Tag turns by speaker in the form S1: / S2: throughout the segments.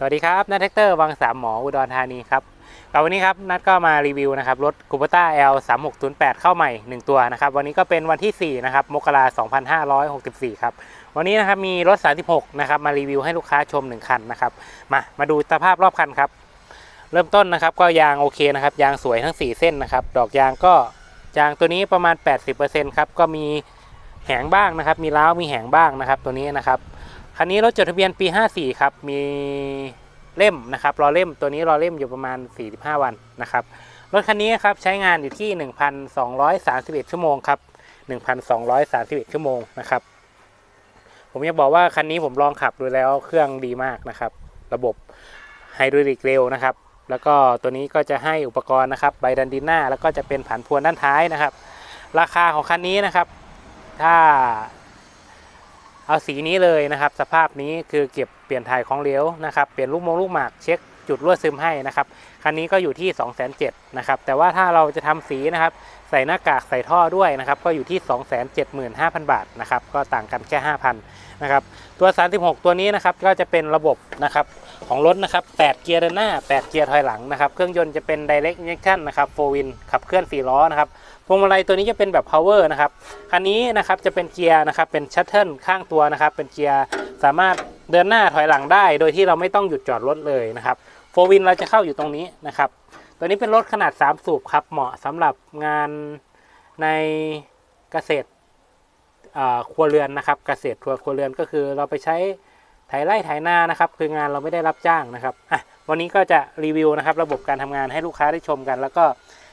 S1: สวัสดีครับนัทแท็กเตอร์วังสามหมออุดรธานีครับกับวันนี้ครับนัทก็มารีวิวนะครับรถ c u p ต้า L 3 6 0 8เข้าใหม่ 1 ตัวนะครับวันนี้ก็เป็นวันที่ 4 นะครับมกราคม2564ครับวันนี้นะครับมีรถ 36 นะครับมารีวิวให้ลูกค้าชม 1 คันนะครับมามาดูสภาพรอบคันครับเริ่มต้นนะครับก็ยางโอเคนะครับยางสวยทั้ง 4 เส้นนะครับดอกยางก็ยางตัวนี้ประมาณ 80%ครับก็มีแหงบ้างนะครับมีล้าวมีแหงบ้างนะครับตัวนี้นะครับ คันนี้รถจดทะเบียนปี 54 ครับ มีเล่มนะครับรอเล่มตัวนี้รอเล่มอยู่ประมาณ 45 วันนะครับ รถคันนี้ครับใช้งานอยู่ที่ 1,231 ชั่วโมงครับ 1,231 ชั่วโมงนะครับ ผมอยากบอกว่าคันนี้ผมลองขับดูแล้วเครื่องดีมากนะครับ ระบบไฮดรอลิกเร็วนะครับ แล้วก็ตัวนี้ก็จะให้อุปกรณ์นะครับใบดันดินหน้า แล้วก็จะเป็นผันพวนด้านท้ายนะครับ ราคาของคันนี้นะครับ ถ้า เอาสีนี้เลยนะครับ สภาพนี้คือเก็บเปลี่ยนถ่ายของเหลวนะครับ เปลี่ยนลูกมงลูกหมากเช็ค จุดรั่วซึมให้นะครับ คันนี้ก็อยู่ที่ 2 7 0 0 0นะครับ แต่ว่าถ้าเราจะทำสีนะครับ ใส่หน้ากากใส่ท่อด้วยนะครับ ก็อยู่ที่ 275,000 บาทนะครับ ก็ต่างกันแค่ 5,000นะครับ ตัว 36 ตัวนี้นะครับ ก็จะเป็นระบบนะครับของรถนะครับ 8 เกียร์เดินหน้า 8 เกียร์ถอยหลังนะครับ เครื่องยนต์จะเป็น direct injection นะครับ 4 win ขับเคลื่อน 4 ล้อนะครับพวงมาลัยตัวนี้จะเป็นแบบ power นะครับ คันนี้นะครับจะเป็นเกียร์นะครับ เป็นชัตเทิลข้างตัวนะครับ เป็นเกียร์สามารถเดินหน้าถอยหลังได้ โดยที่เราไม่ต้องหยุดจอดรถเลยนะครับ โฟวินเราจะเข้าอยู่ตรงนี้นะครับ ตัวนี้เป็นรถขนาด 3 สูบครับ เหมาะสำหรับงานในเกษตรครัวเรือนนะครับ เกษตรครัวครัวเรือนก็คือเราไปใช้ไถไร่ไถนานะครับ คืองานเราไม่ได้รับจ้างนะครับอะวันนี้ก็จะรีวิวนะครับ ระบบการทำงานให้ลูกค้าได้ชมกัน แล้วก็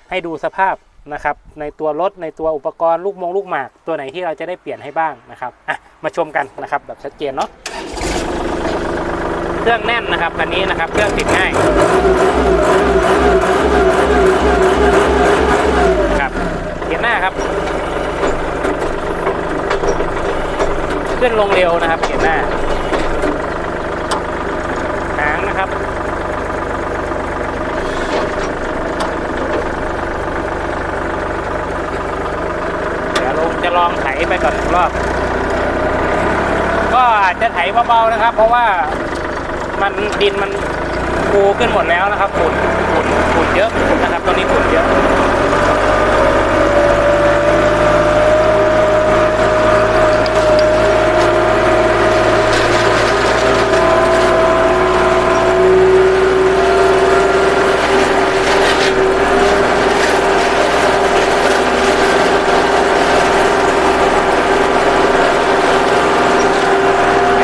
S1: ให้ดูสภาพนะครับ ในตัวรถในตัวอุปกรณ์ลูกมงลูกหมาก ตัวไหนที่เราจะได้เปลี่ยนให้บ้างนะครับอะมาชมกันนะครับแบบชัดเจนเนาะ เครื่องแน่นนะครับคันนี้นะครับ เครื่องติดง่ายครับเกียร์หน้าครับ ขึ้นลงเร็วนะครับเกียร์หน้าหางนะครับเดี๋ยวลงจะลองไถไปก่อนรอบ ก็อาจจะไถเบาๆนะครับ เพราะว่า มันดินมันปูขึ้นหมดแล้วนะครับฝุ่นฝุ่นฝุ่นเยอะนะครับตอนนี้ฝุ่นเยอะ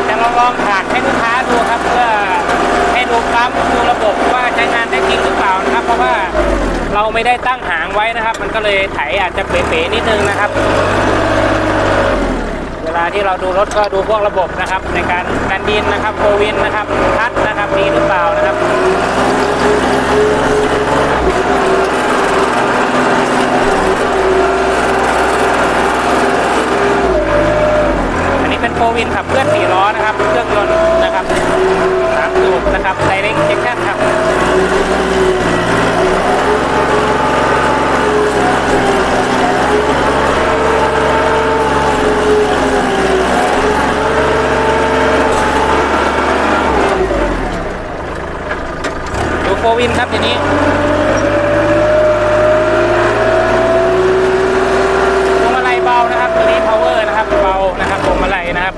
S1: จะลองลองผ่านให้ลูกค้าดูครับเพื่อให้ดูกราฟดูระบบว่าใช้งานได้จริงหรือเปล่านะครับ เพราะว่าเรา ไม่ได้ตั้งหางไว้นะครับ มันก็เลยไถอาจจะเป๋ๆนิดนึงนะครับ เวลาที่เราดูรถก็ดูพวกระบบนะครับ ในการการดินนะครับโควินนะครับพัดนะครับดีหรือเปล่านะครับอันนี้เป็นโฟวินขับเคลื่อนสี่ล้อนะครับ เครื่องยนต์นะครับสามสูบนะครับไดเรกเช็คชั่นครับ ดูโฟ วินครับทีนี้ พวงมาลัยเบานะครับตัวนี้ power นะครับเบานะครับพวงมาลัยนะครับ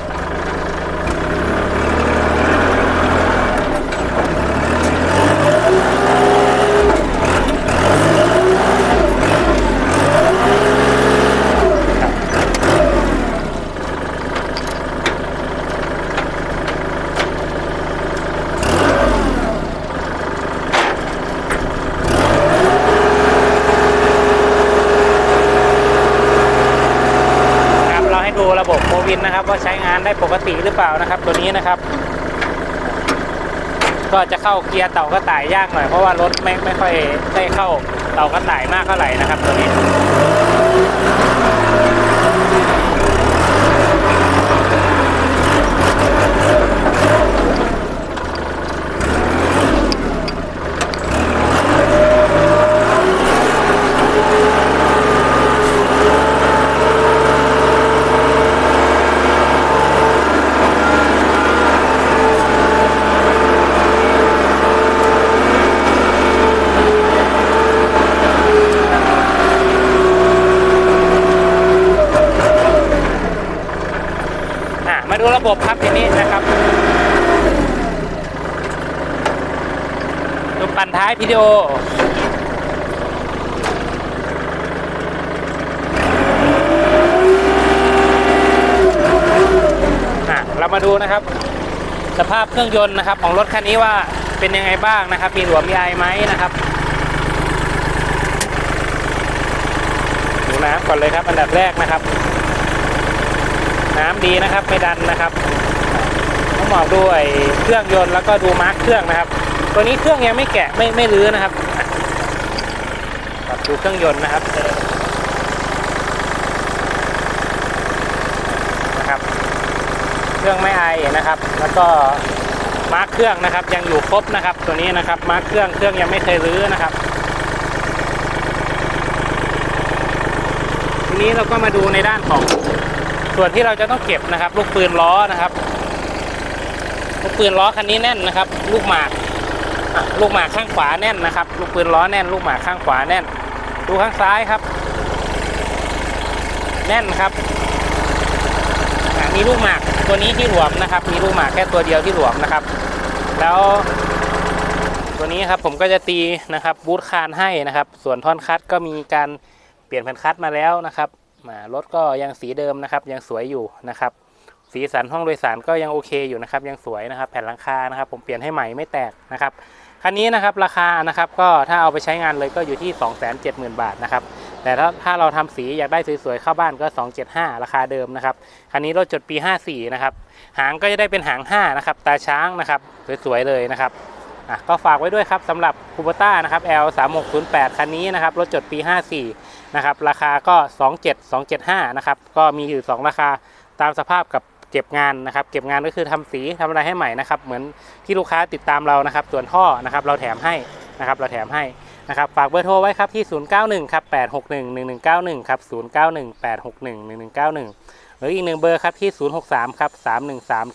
S1: ครับเราให้ ดูระบบโควินนะครับ ว่าใช้งานได้ปกติหรือเปล่านะครับ ตัวนี้นะครับ ก็จะเข้าเกียร์เต่ากระต่ายยากหน่อยเพราะว่ารถไม่ไม่ค่อยได้เข้าเต่ากระต่ายมากเท่าไหร่นะครับ ตัวนี้าดูระบบครับทีนี้นะครับดูปั่นท้ายวิดีโอะเรามาดูนะครับ สภาพเครื่องยนต์นะครับ ของรถคันนี้ว่าเป็นยังไงบ้างนะครับ มีหลวมมีไอไหมนะครับดูน้ำก่อนเลยครับอันดับแรกนะครับ น้ำดีนะครับไม่ดันนะครับต้องบอกด้วยเครื่องยนต์แล้วก็ดูมาร์คเครื่องนะครับ ตัวนี้เครื่องยังไม่แกะไม่ไม่รื้อนะครับอะครับดูเครื่องยนต์นะครับนะครับ เครื่องไม่ไอนะครับ แล้วก็มาร์คเครื่องนะครับ ยังอยู่ครบนะครับ ตัวนี้นะครับมาร์คเครื่องเครื่องยังไม่เคยรื้อนะครับทีนี้เราก็มาดูในด้านของ ส่วนที่เราจะต้องเก็บนะครับ ลูกปืนล้อนะครับ ลูกปืนล้อคันนี้แน่นนะครับ ลูกหมากลูกหมากข้างขวาแน่นนะครับ ลูกปืนล้อแน่น ลูกหมากข้างขวาแน่น ดูข้างซ้ายครับ แน่นครับมีลูกหมากตัวนี้ที่หลวมนะครับ มีลูกหมากแค่ตัวเดียวที่หลวมนะครับ แล้วตัวนี้ครับผมก็จะตีนะครับบูทคานให้นะครับ ส่วนท่อนคัดก็มีการเปลี่ยนแผ่นคัดมาแล้วนะครับ มารถก็ยังสีเดิมนะครับ ยังสวยอยู่นะครับ สีสันห้องโดยสารก็ยังโอเคอยู่นะครับ ยังสวยนะครับ แผ่นหลังคานะครับ ผมเปลี่ยนให้ใหม่ไม่แตกนะครับคันนี้นะครับราคานะครับก็ถ้าเอาไปใช้งานเลยก็อยู่ที่ 270,000 บาทนะครับแต่ถ้าถ้าเราทำสีอยากได้สวยๆเข้าบ้านก็ 275 ราคาเดิมนะครับคันนี้รถจดปี 54 นะครับหางก็จะได้เป็นหาง 5 นะครับ ตาช้างนะครับสวยๆเลยนะครับอะก็ฝากไว้ด้วยครับสำหรับคูปต้านะครับ L 3 6 0 8 คันนี้นะครับรถจดปี 54 นะครับราคาก็ 27 275นะครับก็มีอยู่ 2 ราคาตามสภาพกับเก็บงานนะครับเก็บงานก็คือทำสีทำอะไรให้ใหม่นะครับเหมือนที่ลูกค้าติดตามเรานะครับส่วนท่อนะครับเราแถมให้นะครับเราแถมให้นะครับฝากเบอร์โทรไว้ครับที่ 091ครับ861 1191ครับ091 861 1191 หรืออีกหนึ่งเบอร์ครับที่ 063ครับ313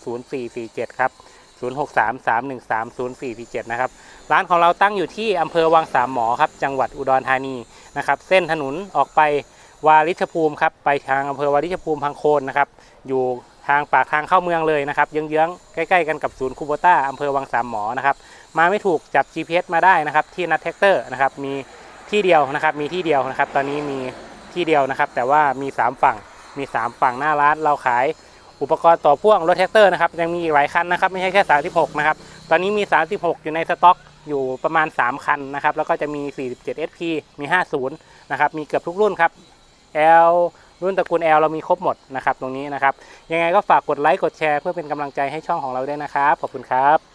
S1: 0447ครับ 063 313 0447 นะครับ ร้านของเราตั้งอยู่ที่อำเภอวังสามหมอครับ จังหวัดอุดรธานีนะครับ เส้นถนนออกไปวาริชภูมิครับ ไปทางอำเภอวาริชภูมิพังโคนนะครับ อยู่ทางปากทางเข้าเมืองเลยนะครับเยื้องๆใกล้ๆกันกับศูนย์คูโบต้าอำเภอวังสามหมอนะครับ มาไม่ถูกจับ GPS มาได้นะครับ ที่นัดแท็กเตอร์นะครับ มีที่เดียวนะครับ มีที่เดียวนะครับ ตอนนี้มีที่เดียวนะครับ แต่ว่ามี 3 ฝั่ง มี 3 ฝั่งหน้าร้านเราขาย อุปกรณ์ต่อพ่วงรถแท็กเตอร์นะครับยังมีอีกหลายคันนะครับไม่ใช่แค่ 36 นะครับ ตอนนี้มี 36 อยู่ในสต็อกอยู่ประมาณ 3 คันนะครับ แล้วก็จะมี 47 SP มี 50 นะครับ มีเกือบทุกรุ่นครับ L รุ่นตระกูล L เรามีครบหมดนะครับ ตรงนี้นะครับ ยังไงก็ฝากกดไลค์กดแชร์เพื่อเป็นกำลังใจให้ช่องของเราด้วยนะครับ ขอบคุณครับ